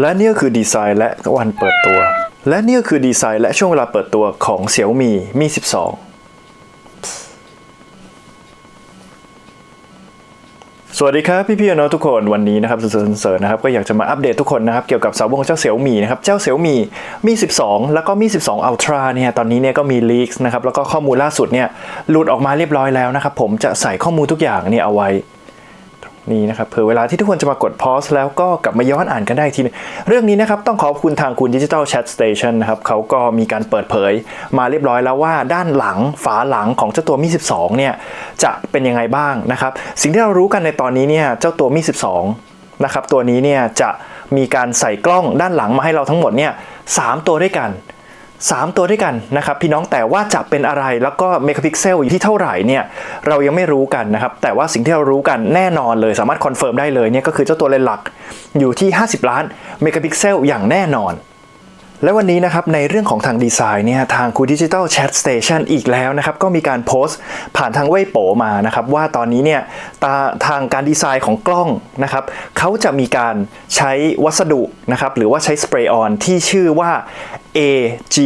และนี่ก็คือดีไซน์และวันเปิดตัว และนี่ก็คือดีไซน์และช่วงเวลาเปิดตัวของ Xiaomi Mi 12 สวัสดีครับพี่ๆน้องทุกคนวันนี้นะครับสุดเสริญนะครับก็อยากจะมาอัปเดตทุกคนนะครับเกี่ยวกับสาววงเจ้าเสี่ยวมีนะครับเจ้าเสี่ยวมีมี 12 แล้วก็มี 12 Ultra เนี่ยตอนนี้เนี่ยก็มีลีกนะครับแล้วก็ข้อมูลล่าสุดเนี่ยหลุดออกมาเรียบร้อยแล้วนะครับผมจะใส่ข้อมูลทุกอย่างเนี่ยเอาไว้ นี่นะครับเผื่อเวลาที่ทุกคนจะมากด pause แล้วก็กลับมาย้อนอ่านกันได้ทีนึงเรื่องนี้นะครับต้องขอบคุณทางคุณ Digital Chat Station นะครับเขาก็มีการเปิดเผย มาเรียบร้อยแล้วว่าด้านหลังฝาหลังของเจ้าตัวมี 12 เนี่ยจะเป็นยังไงบ้างนะครับสิ่งที่เรารู้กันในตอนนี้เนี่ยเจ้าตัวมี 12 นะครับตัวนี้เนี่ยจะมีการใส่กล้องด้านหลังมาให้เราทั้งหมดเนี่ยสามตัวด้วยกัน 3 ตัวด้วยกันนะครับพี่น้องแต่ว่าจะเป็นอะไรแล้วก็เมกะพิกเซลอยู่ที่เท่าไหร่เนี่ยเรายังไม่รู้กันนะครับแต่ว่าสิ่งที่เรารู้กันแน่นอนเลยสามารถคอนเฟิร์มได้เลยเนี่ยก็คือเจ้าตัวเลนส์หลักอยู่ที่ 50 ล้านเมกะพิกเซลอย่างแน่นอน และวันนี้นะครับในเรื่องของทางดีไซน์เนี่ยทางคูดิจิทัลแชทสเตชันอีกแล้วนะครับก็มีการโพสต์ผ่านทางเว่ยโปมานะครับว่าตอนนี้เนี่ยาทางการดีไซน์ของกล้องนะครับเขาจะมีการใช้วัสดุนะครับหรือว่าใช้สเปรย์ออนที่ชื่อว่า AG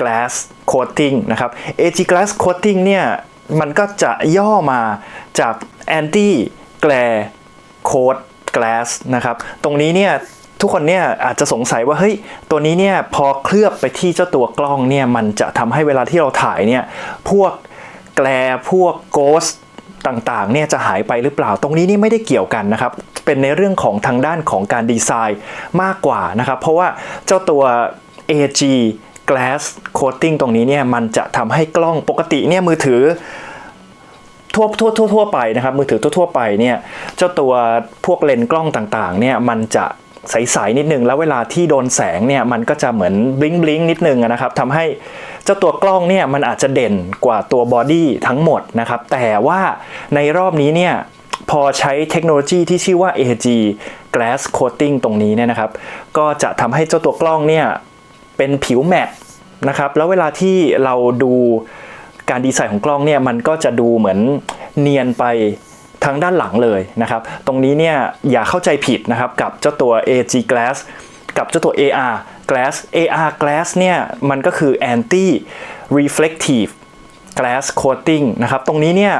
Glass Coating นะครับ AG Glass Coating เนี่ยมันก็จะย่อมาจาก Anti Glare Coat Glass นะครับตรงนี้เนี่ย ทุกคนเนี่ยอาจจะสงสัยว่าเฮ้ยตัวนี้เนี่ยพอเคลือบไปที่เจ้าตัวกล้องเนี่ยมันจะทำให้เวลาที่เราถ่ายเนี่ยพวกแกลพวกโกสต่างๆเนี่ยจะหายไปหรือเปล่า ตรงนี้นี่ไม่ได้เกี่ยวกันนะครับ เป็นในเรื่องของทางด้านของการดีไซน์มากกว่านะครับ เพราะว่าเจ้าตัว AG Glass Coating ตรงนี้เนี่ยมันจะทำให้กล้องปกติเนี่ยมือถือทั่วทั่วทั่วทั่วไปนะครับมือถือทั่วทั่วไปเนี่ยเจ้าตัวพวกเลนส์กล้องต่างๆเนี่ยมันจะ ใสๆนิดนึง แล้วเวลาที่โดนแสงเนี่ยมันก็จะเหมือนบลิงบลิงนิดนึงนะครับทำให้เจ้าตัวกล้องเนี่ยมันอาจจะเด่นกว่าตัวบอดี้ทั้งหมดนะครับ แต่ว่าในรอบนี้เนี่ยพอใช้เทคโนโลยีที่ชื่อว่า AG Glass Coating ตรงนี้เนี่ยนะครับ ก็จะทำให้เจ้าตัวกล้องเนี่ยเป็นผิวแมตต์นะครับ แล้วเวลาที่เราดูการดีไซน์ของกล้องเนี่ยมันก็จะดูเหมือนเนียนไป ทางด้านหลังเลยนะครับ ตรงนี้เนี่ยอย่าเข้าใจผิดนะครับกับเจ้าตัว AG Glass กับเจ้าตัว AR Glass AR Glass เนี่ยมันก็คือ Anti Reflective Glass Coating นะครับ ตรงนี้เนี่ย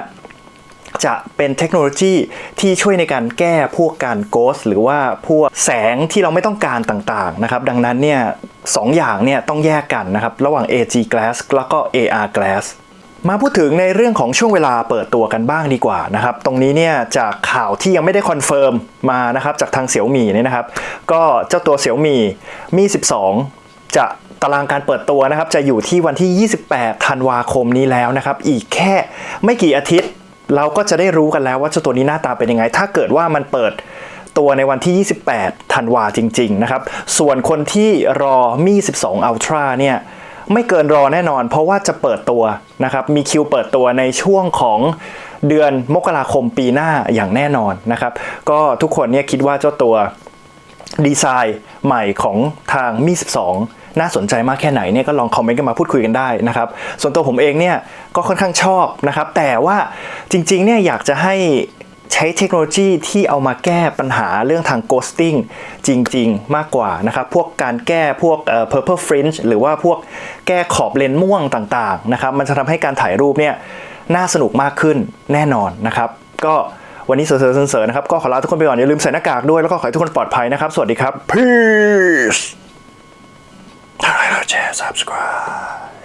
จะเป็นเทคโนโลยีที่ช่วยในการแก้พวกการโกสหรือว่าพวกแสงที่เราไม่ต้องการต่างๆนะครับ ดังนั้นเนี่ยสองอย่างเนี่ยต้องแยกกันนะครับ ระหว่าง AG Glass แล้วก็ AR Glass มาพูดถึงในเรื่องของช่วงเวลาเปิดตัวกันบ้างดีกว่านะครับ ตรงนี้เนี่ยจากข่าวที่ยังไม่ได้คอนเฟิร์มมานะครับจากทางเสี่ยวมี่เนี่ยนะครับ ก็เจ้าตัวเสี่ยวมี่มี 12 จะตารางการเปิดตัวนะครับ จะอยู่ที่วันที่ 28 ธันวาคมนี้แล้วนะครับ อีกแค่ไม่กี่อาทิตย์ เราก็จะได้รู้กันแล้วว่าเจ้าตัวนี้หน้าตาเป็นยังไง ถ้าเกิดว่ามันเปิดตัวในวันที่ 28 ธันวาจริง ๆ นะครับ ส่วนคนที่รอมี12 Ultra เนี่ย ไม่เกินรอแน่นอน เพราะว่าจะเปิดตัวนะครับมีคิวเปิดตัวในช่วงของเดือนมกราคมปีหน้าอย่างแน่นอนนะครับ ก็ทุกคนเนี่ยคิดว่าเจ้าตัวดีไซน์ใหม่ของทางมี12 น่าสนใจมากแค่ไหนเนี่ยก็ลองคอมเมนต์กันมาพูดคุยกันได้นะครับ ส่วนตัวผมเองเนี่ยก็ค่อนข้างชอบนะครับ แต่ว่าจริงๆเนี่ยอยากจะให้ ใช้เทคโนโลยีที่เอามาแก้ปัญหาเรื่องทาง ghosting จริง ๆ มากกว่านะครับ พวกการแก้พวก purple fringe หรือว่าพวกแก้ขอบเลนม่วงต่างๆนะครับ มันจะทำให้การถ่ายรูปเนี่ยน่าสนุกมากขึ้นแน่นอนนะครับ ก็วันนี้เสริร์เสรินะครับ ก็ขอลาทุกคนไปก่อน อย่าลืมใส่หน้ากากด้วย แล้วก็ขอให้ทุกคนปลอดภัยนะครับ สวัสดีครับ peace ถ้าใครเราแชร์ subscribe